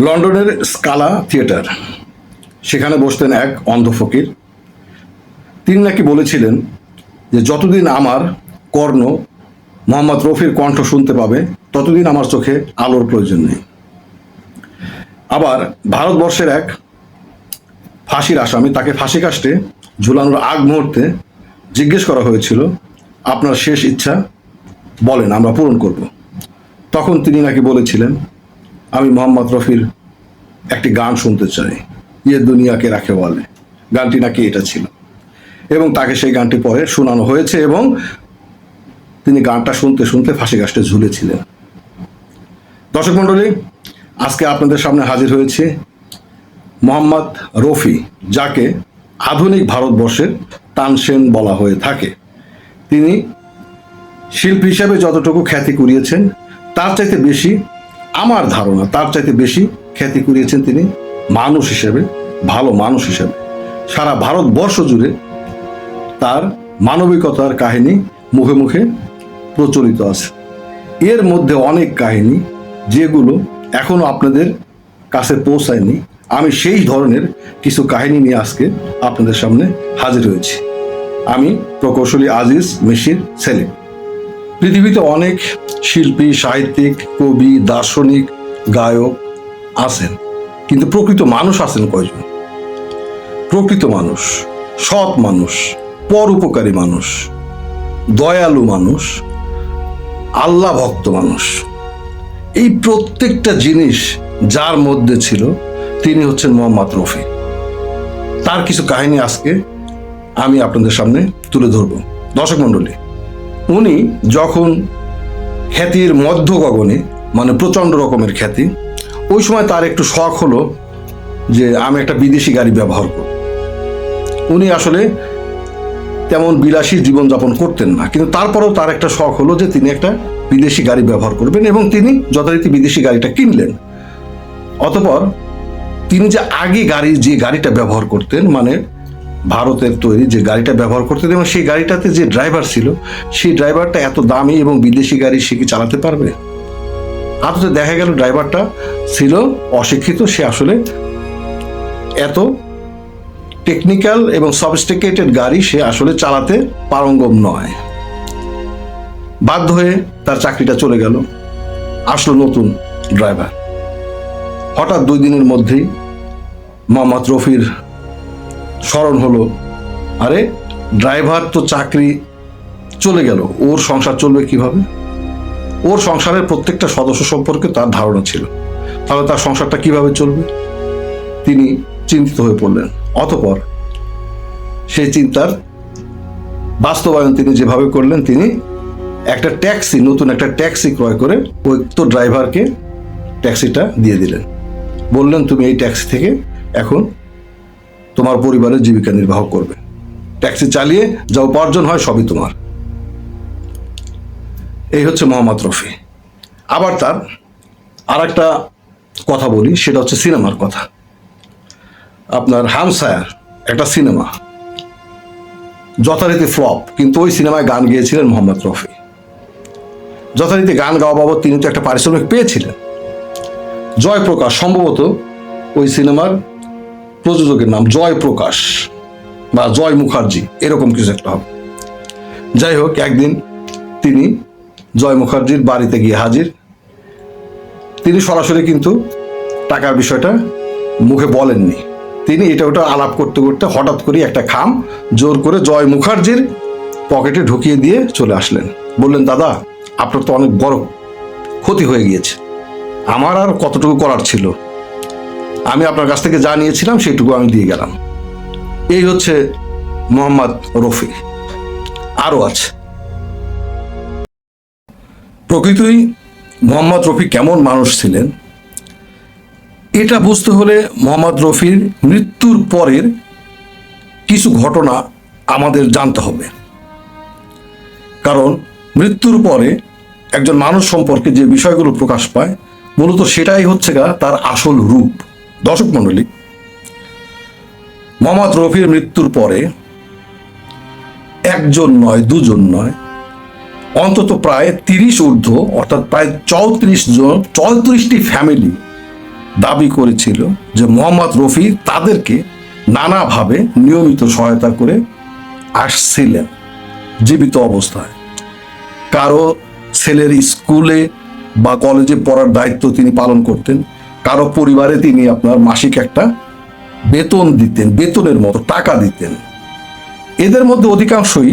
লন্ডনের স্কালা থিয়েটার। সেখানে বসতেন এক অন্ধ ফকির। তিনি নাকি বলেছিলেন যে, যতদিন আমার কর্ণ মোহাম্মদ রফির কণ্ঠ শুনতে পাবে, ততদিন আমার চোখে আলোর প্রয়োজন নেই। আবার ভারতবর্ষের এক ফাঁসির আসামি তাকে ফাঁসি কাস্টে ঝুলানোর আগ মুহূর্তে জিজ্ঞেস করা হয়েছিল, আপনার শেষ ইচ্ছা? বলেন, আমরা পূরণ করব। তখন তিনি নাকি বলেছিলেন আমি মোহাম্মদ রফির একটি গান শুনতে চাই। ইয়ে দুনিয়াকে রাখে বলে। গানটি নাকি এটা ছিল। এবং তাকে সেই গানটি পরে শোনানো হয়েছে এবং তিনি গানটা শুনতে শুনতে ফাঁসি গাছটা ঝুলেছিলেন। দর্শক মণ্ডলী, আজকে আপনাদের সামনে হাজির হয়েছে মোহাম্মদ রফি, যাকে আধুনিক ভারতবর্ষের তানসেন বলা হয়ে থাকে। তিনি শিল্পী হিসাবে যতটুকু খ্যাতি কুড়িয়েছেন, তার চাইতে বেশি আমার ধারণা তার চাইতে বেশি খ্যাতি কুড়িয়েছেন তিনি মানুষ হিসেবে, ভালো মানুষ হিসেবে। সারা ভারতবর্ষ জুড়ে তার মানবিকতার কাহিনী মুখে মুখে প্রচলিত আছে। এর মধ্যে অনেক কাহিনী যেগুলো এখনও আপনাদের কাছে পৌঁছায়নি। আমি সেই ধরনের কিছু কাহিনী নিয়ে আজকে আপনাদের সামনে হাজির হয়েছি। আমি প্রকৌশলী আজিজ মেশির ছেলে পৃথিবীতে অনেক শিল্পী, সাহিত্যিক, কবি, দার্শনিক, গায়ক আছেন, কিন্তু প্রকৃত মানুষ আছেন কয়জন? প্রকৃত মানুষ, সৎ মানুষ, পরোপকারী মানুষ, দয়ালু মানুষ, আল্লাহ ভক্ত মানুষ। এই প্রত্যেকটা জিনিস যার মধ্যে ছিল, তিনি হচ্ছেন মোহাম্মদ রফি তার কিছু কাহিনী আজকে আমি আপনাদের সামনে তুলে ধরব। দর্শক মণ্ডলী উনি যখন খ্যাতির মধ্য গগনে মানে প্রচণ্ড রকমের খ্যাতি, ওই সময় তার একটু শখ হলো যে আমি একটা বিদেশি গাড়ি ব্যবহার করব। উনি আসলে তেমন বিলাসী জীবনযাপন করতেন না, কিন্তু তারপরেও তার একটা শখ হলো যে তিনি একটা বিদেশি গাড়ি ব্যবহার করবেন এবং তিনি যথারীতি বিদেশি গাড়িটা কিনলেন। অতপর তিনি যে আগে গাড়ি, যে গাড়িটা ব্যবহার করতেন মানে ভারতের তৈরি যে গাড়িটা ব্যবহার করতেন এবং সেই গাড়িটাতে যে ড্রাইভার ছিল, সেই ড্রাইভারটা এত দামি এবং বিদেশি গাড়ি সে কি চালাতে পারবে? আপাতত দেখা গেল ড্রাইভারটা ছিল অশিক্ষিত, সে আসলে এত টেকনিক্যাল এবং সফিস্টিকেটেড গাড়ি সে আসলে চালাতে পারঙ্গম নয়। বাধ্য হয়ে তার চাকরিটা চলে গেল, আসলো নতুন ড্রাইভার। হঠাৎ দুই দিনের মধ্যেই মোহাম্মদ রফির স্মরণ হলো, আরে, ড্রাইভার তো চাকরি চলে গেল, ওর সংসার চলবে কীভাবে? ওর সংসারের প্রত্যেকটা সদস্য সম্পর্কে তার ধারণা ছিল, তাহলে তার সংসারটা কীভাবে চলবে? তিনি চিন্তিত হয়ে পড়লেন, অতপর সেই চিন্তার বাস্তবায়ন তিনি যেভাবে করলেন, তিনি একটা ট্যাক্সি, নতুন একটা ট্যাক্সি ক্রয় করে ওই তো ড্রাইভারকে ট্যাক্সিটা দিয়ে দিলেন। বললেন, তুমি এই ট্যাক্সি থেকে এখন তোমার পরিবারের জীবিকা নির্বাহ করবে। ট্যাক্সি চালিয়ে যা উপার্জন হয় সবই তোমার। এই হচ্ছে মোহাম্মদ রফি। আবার তার আর একটা কথা বলি, সেটা হচ্ছে সিনেমার কথা। আপনার হামসায়ার একটা সিনেমা, যথারীতি ফ্লপ, কিন্তু ওই সিনেমায় গান গেয়েছিলেন মোহাম্মদ রফি। যথারীতি গান গাওয়া বাবদ তিনি তো একটা পারিশ্রমিক পেয়েছিলেন। জয়প্রকাশ, সম্ভবত ওই সিনেমার প্রযোজকের নাম জয় প্রকাশ বা জয় মুখার্জি, এরকম কিছু একটা হবে। যাই হোক, একদিন তিনি জয় মুখার্জির বাড়িতে গিয়ে হাজির। তিনি সরাসরি কিন্তু টাকার বিষয়টা মুখে বলেননি। তিনি এটা ওটা আলাপ করতে করতে হঠাৎ করে একটা খাম জোর করে জয় মুখার্জির পকেটে ঢুকিয়ে দিয়ে চলে আসলেন। বললেন, দাদা, আপনার তো অনেক বড় ক্ষতি হয়ে গিয়েছে। আমার আর কতটুকু করার ছিল? আমি আপনার কাছ থেকে যা নিয়েছিলাম সেইটুকু আমি দিয়ে গেলাম। এই হচ্ছে মোহাম্মদ রফি আরও আছে। প্রকৃতই মোহাম্মদ রফি কেমন মানুষ ছিলেন? এটা বুঝতে হলে মোহাম্মদ রফির মৃত্যুর পরের কিছু ঘটনা আমাদের জানতে হবে। কারণ মৃত্যুর পরে একজন মানুষ সম্পর্কে যে বিষয়গুলো প্রকাশ পায়, মূলত সেটাই হচ্ছে গা তার আসল রূপ। দর্শক মণ্ডলী, মোহাম্মদ রফির মৃত্যুর পরে একজন নয়, দুজন নয়, অন্তত প্রায় তিরিশ ঊর্ধ্ব, অর্থাৎ প্রায় চৌত্রিশ জন, চৌত্রিশটি ফ্যামিলি দাবি করেছিল যে মোহাম্মদ রফি তাদেরকে নানাভাবে নিয়মিত সহায়তা করে আসছিলেন জীবিত অবস্থায়। কারও ছেলের স্কুলে বা কলেজে পড়ার দায়িত্ব তিনি পালন করতেন কারও পরিবারে তিনি আপনার মাসিক একটা বেতন দিতেন, বেতনের মতো টাকা দিতেন। এদের মধ্যে অধিকাংশই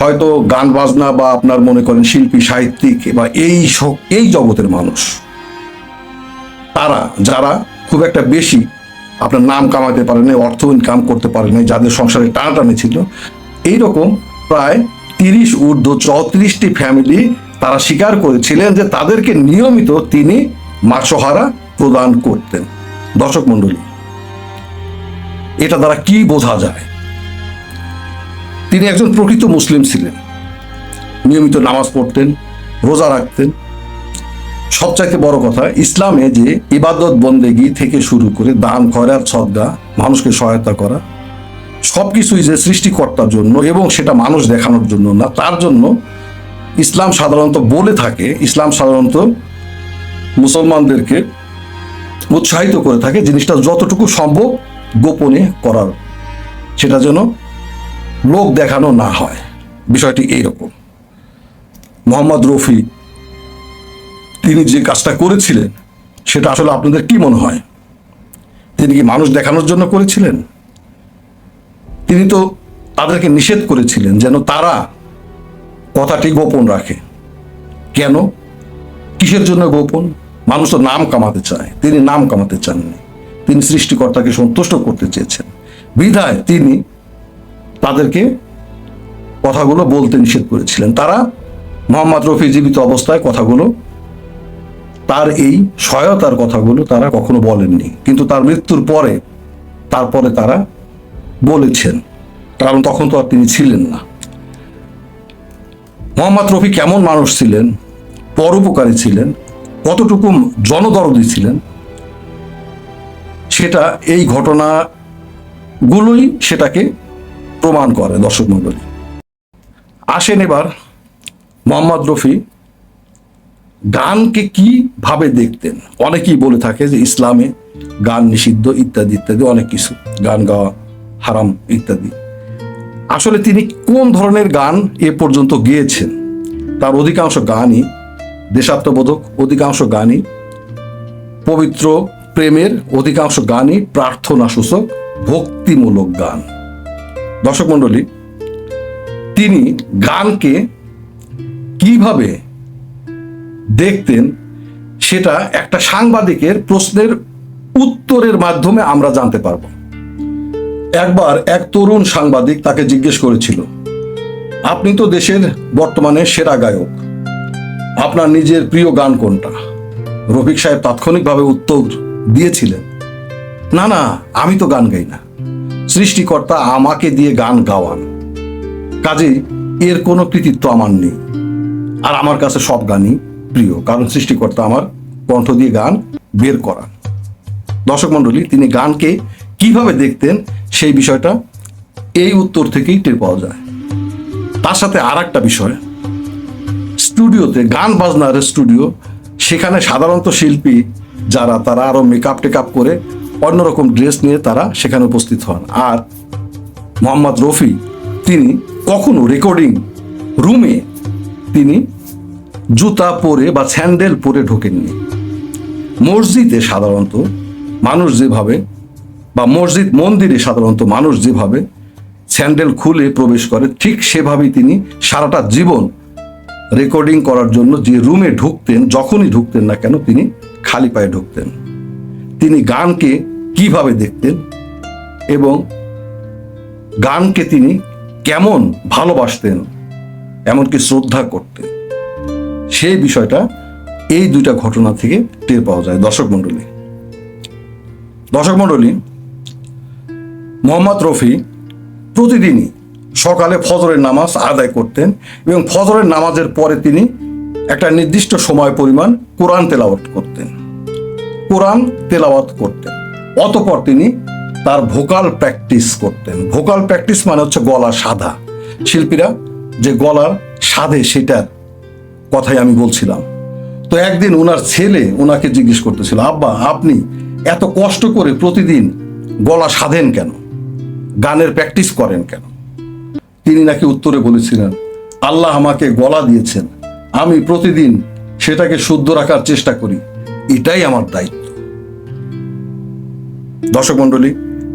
হয়তো গান বাজনা বা আপনার মনে করেন শিল্পী, সাহিত্যিক বা এই এই জগতের মানুষ। তারা, যারা খুব একটা বেশি আপনার নাম কামাতে পারে নাই, অর্থ ইনকাম করতে পারে নাই, যাদের সংসারে টানাটানি ছিল, এইরকম প্রায় তিরিশ ঊর্ধ্ব চৌত্রিশটি ফ্যামিলি তারা স্বীকার করেছিলেন যে তাদেরকে নিয়মিত তিনি মাসহারা প্রদান করতেন। দর্শক মণ্ডলী, এটা দ্বারা কি বোঝা যায়? তিনি একজন প্রকৃত মুসলিম ছিলেন। নিয়মিত নামাজ পড়তেন, রোজা রাখতেন। সবচাইতে বড় কথা ইসলামে যে ইবাদত বন্দেগি থেকে শুরু করে দান খয়রাত সদ্গা, মানুষকে সহায়তা করা, সবকিছুই যে সৃষ্টিকর্তার জন্য এবং সেটা মানুষ দেখানোর জন্য না, তার জন্য ইসলাম সাধারণত বলে থাকে, ইসলাম সাধারণত মুসলমানদেরকে উৎসাহিত করে থাকে জিনিসটা যতটুকু সম্ভব গোপনে করার, সেটা যেন লোক দেখানো না হয়। বিষয়টি এইরকম। মোহাম্মদ রফি, তিনি যে কাজটা করেছিলেন, সেটা আসলে আপনাদের কি মনে হয়? তিনি কি মানুষ দেখানোর জন্য করেছিলেন? তিনি তো তাদেরকে নিষেধ করেছিলেন যেন তারা কথাটি গোপন রাখে। কেন? কিসের জন্য গোপন? মানুষ তো নাম কামাতে চায়, তিনি নাম কামাতে চাননি। তিনি সৃষ্টিকর্তাকে সন্তুষ্ট করতে চেয়েছেন। বিধায় তিনি তাদেরকে কথাগুলো বলতে নিষেধ করেছিলেন। তারা মোহাম্মদ রফি জীবিত অবস্থায় কথাগুলো, তার এই সহায়তার কথাগুলো তারা কখনো বলেননি। কিন্তু তার মৃত্যুর পরে, তারপরে তারা বলেছেন। কারণ তখন তো আর তিনি ছিলেন না। মোহাম্মদ রফি কেমন মানুষ ছিলেন, পরোপকারী ছিলেন কতটুকু জনদরদি ছিলেন, সেটা এই ঘটনাগুলোই সেটাকে প্রমাণ করে দর্শক মণ্ডলী। আসেন এবার মোহাম্মদ রফি গানকে কীভাবে দেখতেন? অনেকেই বলে থাকে যে ইসলামে গান নিষিদ্ধ ইত্যাদি ইত্যাদি, অনেক কিছু, গান গাওয়া হারাম ইত্যাদি। আসলে তিনি কোন ধরনের গান এ পর্যন্ত গেয়েছেন? তার অধিকাংশ গানই দেশাত্মবোধক অধিকাংশ গানই পবিত্র প্রেমের অধিকাংশ গানই প্রার্থনা সূচক ভক্তিমূলক গান। দর্শক মণ্ডলী, তিনি গানকে কীভাবে দেখতেন সেটা একটা সাংবাদিকের প্রশ্নের উত্তরের মাধ্যমে আমরা জানতে পারব। একবার এক তরুণ সাংবাদিক তাকে জিজ্ঞেস করেছিল, আপনি তো দেশের বর্তমানে সেরা গায়ক। আপনার নিজের প্রিয় গান কোনটা? রফিক সাহেব তাৎক্ষণিকভাবে উত্তর দিয়েছিলেন, না না, আমি তো গান গাই না। সৃষ্টিকর্তা আমাকে দিয়ে গান গাওয়ান। কাজে এর কোনো কৃতিত্ব আমার নেই। আর আমার কাছে সব গানই প্রিয়, কারণ সৃষ্টিকর্তা আমার কণ্ঠ দিয়ে গান বের করা দর্শক মণ্ডলী, তিনি গানকে কীভাবে দেখতেন সেই বিষয়টা এই উত্তর থেকেই টের পাওয়া যায়। তার সাথে আর একটা বিষয় স্টুডিওতে, গান বাজনার স্টুডিও, সেখানে সাধারণত শিল্পী যারা, তারা আরও মেকআপ টেকআপ করে অন্যরকম ড্রেস নিয়ে তারা সেখানে উপস্থিত হন। আর মোহাম্মদ রফি, তিনি কখনো রেকর্ডিং রুমে তিনি জুতা পরে বা স্যান্ডেল পরে ঢোকেননি। মসজিদে সাধারণত মানুষ যেভাবে বা মসজিদ মন্দিরে সাধারণত মানুষ যেভাবে স্যান্ডেল খুলে প্রবেশ করে, ঠিক সেভাবেই তিনি সারাটা জীবন রেকর্ডিং করার জন্য যে রুমে ঢুকতেন, যখনই ঢুকতেন না কেন, তিনি খালি পায়ে ঢুকতেন। তিনি গানকে কীভাবে দেখতেন এবং গানকে তিনি কেমন ভালোবাসতেন, এমনকি শ্রদ্ধা করতেন, সেই বিষয়টা এই দুইটা ঘটনা থেকে টের পাওয়া যায়। দর্শক মণ্ডলী দর্শক মণ্ডলী, মোহাম্মদ রফি প্রতিদিনই সকালে ফজরের নামাজ আদায় করতেন এবং ফজরের নামাজের পরে তিনি একটা নির্দিষ্ট সময় পরিমাণ কোরআন তেলাওয়াত করতেন। কোরআন তেলাওয়াত করতেন। অতপর তিনি তার ভোকাল প্র্যাকটিস করতেন। ভোকাল প্র্যাকটিস মানে হচ্ছে গলা সাধা। শিল্পীরা যে গলার সাধে সেটার কথাই আমি বলছিলাম। তো একদিন ওনার ছেলে ওনাকে জিজ্ঞেস করতেছিল, আব্বা, আপনি এত কষ্ট করে প্রতিদিন গলা সাধেন কেন? গানের প্র্যাকটিস করেন কেন? তিনি নাকি উত্তরে বলেছিলেন, আল্লাহ আমাকে গলা দিয়েছেন, আমি প্রতিদিন সেটাকে শুদ্ধ রাখার চেষ্টা করি। এটাই আমার দায়িত্ব। দর্শক মণ্ডলী,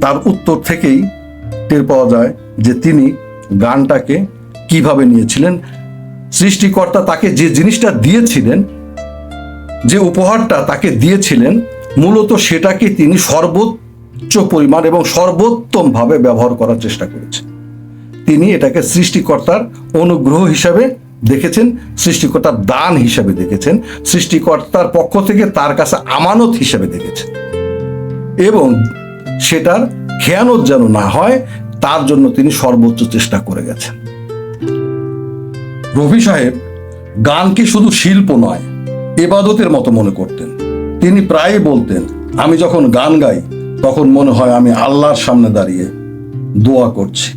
তার উত্তর থেকেই টের পাওয়া যায় যে তিনি গানটাকে কীভাবে নিয়েছিলেন। সৃষ্টিকর্তা তাকে যে জিনিসটা দিয়েছিলেন, যে উপহারটা তাকে দিয়েছিলেন, মূলত সেটাকে তিনি সর্বোচ্চ পরিমাণ এবং সর্বোত্তমভাবে ব্যবহার করার চেষ্টা করেছেন। তিনি এটাকে সৃষ্টিকর্তার অনুগ্রহ হিসাবে দেখেছেন, সৃষ্টিকর্তার দান হিসাবে দেখেছেন, সৃষ্টিকর্তার পক্ষ থেকে তার কাছে আমানত হিসাবে দেখেছেন। এবং সেটার খেয়ানত যেন না হয়, তার জন্য তিনি সর্বোচ্চ চেষ্টা করে গেছেন। রবি সাহেব গানকে শুধু শিল্প নয়, এবাদতের মতো মনে করতেন। তিনি প্রায়ই বলতেন, আমি যখন গান গাই, তখন মনে হয় আমি আল্লাহর সামনে দাঁড়িয়ে দোয়া করছি।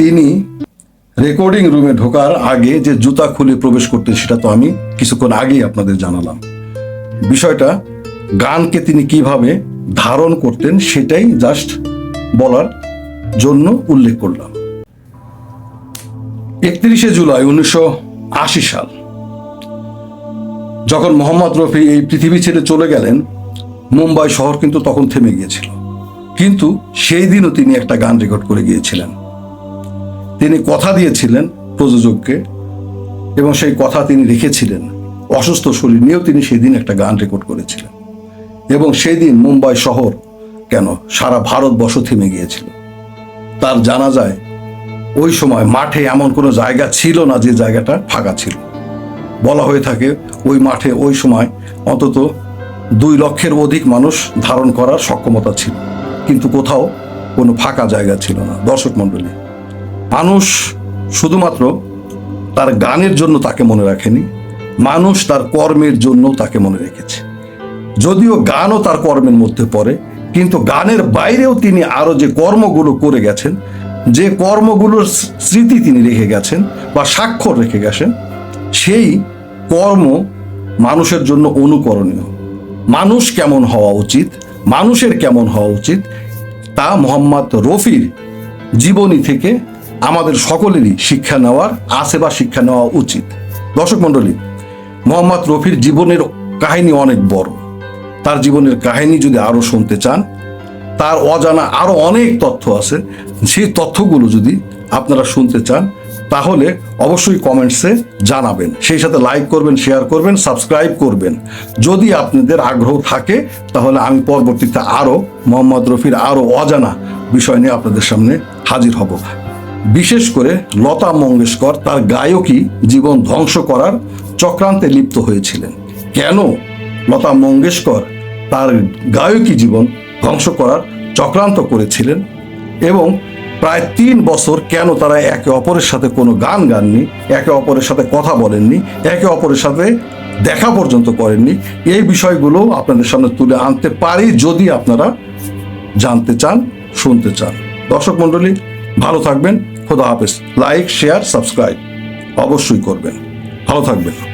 তিনি রেকর্ডিং রুমে ঢোকার আগে যে জুতা খুলে প্রবেশ করতেন সেটা তো আমি কিছুক্ষণ আগেই আপনাদের জানালাম। বিষয়টা গানকে তিনি কীভাবে ধারণ করতেন সেটাই জাস্ট বলার জন্য উল্লেখ করলাম। একত্রিশে জুলাই উনিশশো আশি সাল, যখন মোহাম্মদ রফি এই পৃথিবী ছেড়ে চলে গেলেন, মুম্বাই শহর কিন্তু তখন থেমে গিয়েছিল। কিন্তু সেই দিনও তিনি একটা গান রেকর্ড করে গিয়েছিলেন। তিনি কথা দিয়েছিলেন প্রযোজককে এবং সেই কথা তিনি রেখেছিলেন অসুস্থ শরীর নিয়েও তিনি সেদিন একটা গান রেকর্ড করেছিলেন। এবং সেই দিন মুম্বাই শহর কেন সারা ভারতবর্ষ থেমে গিয়েছিল। তার জানা যায় ওই সময় মাঠে এমন কোনো জায়গা ছিল না যে জায়গাটা ফাঁকা ছিল। বলা হয়ে থাকে ওই মাঠে ওই সময় অন্তত দুই লক্ষের অধিক মানুষ ধারণ করার সক্ষমতা ছিল। কিন্তু কোথাও কোনো ফাঁকা জায়গা ছিল না। দর্শক মণ্ডলী মানুষ শুধুমাত্র তার গানের জন্য তাকে মনে রাখেনি, মানুষ তার কর্মের জন্য তাকে মনে রেখেছে। যদিও গানও তার কর্মের মধ্যে পড়ে, কিন্তু গানের বাইরেও তিনি আরও যে কর্মগুলো করে গেছেন, যে কর্মগুলোর স্মৃতি তিনি রেখে গেছেন বা স্বাক্ষর রেখে গেছেন, সেই কর্ম মানুষের জন্য অনুকরণীয়। মানুষ কেমন হওয়া উচিত, মানুষের কেমন হওয়া উচিত, তা মোহাম্মদ রফির জীবনী থেকে আমাদের সকলেরই শিক্ষা নেওয়ার, আছে বা শিক্ষা নেওয়া উচিত। দর্শক মণ্ডলী, মোহাম্মদ রফির জীবনের কাহিনী অনেক বড়। তার জীবনের কাহিনী যদি আরও শুনতে চান, তার অজানা আরও অনেক তথ্য আছে। সেই তথ্যগুলো যদি আপনারা শুনতে চান, তাহলে অবশ্যই কমেন্টসে জানাবেন। সেই সাথে লাইক করবেন, শেয়ার করবেন, সাবস্ক্রাইব করবেন। যদি আপনাদের আগ্রহ থাকে, তাহলে আমি পরবর্তীতে আরও মোহাম্মদ রফির আরও অজানা বিষয় নিয়ে আপনাদের সামনে হাজির হব। বিশেষ করে লতা মঙ্গেশকর তার গায়কী জীবন ধ্বংস করার চক্রান্তে লিপ্ত হয়েছিলেন। কেন লতা মঙ্গেশকর তার গায়কী জীবন ধ্বংস করার চক্রান্ত করেছিলেন এবং প্রায় তিন বছর কেন তারা একে অপরের সাথে কোনো গান গাননি, একে অপরের সাথে কথা বলেননি, একে অপরের সাথে দেখা পর্যন্ত করেননি, এই বিষয়গুলো আপনাদের সামনে তুলে আনতে পারি যদি আপনারা জানতে চান, শুনতে চান। দর্শক মণ্ডলী ভালো থাকবেন খোদা হাফেজ। লাইক শেয়ার সাবস্ক্রাইব অবশ্যই করবেন। ভালো থাকবেন।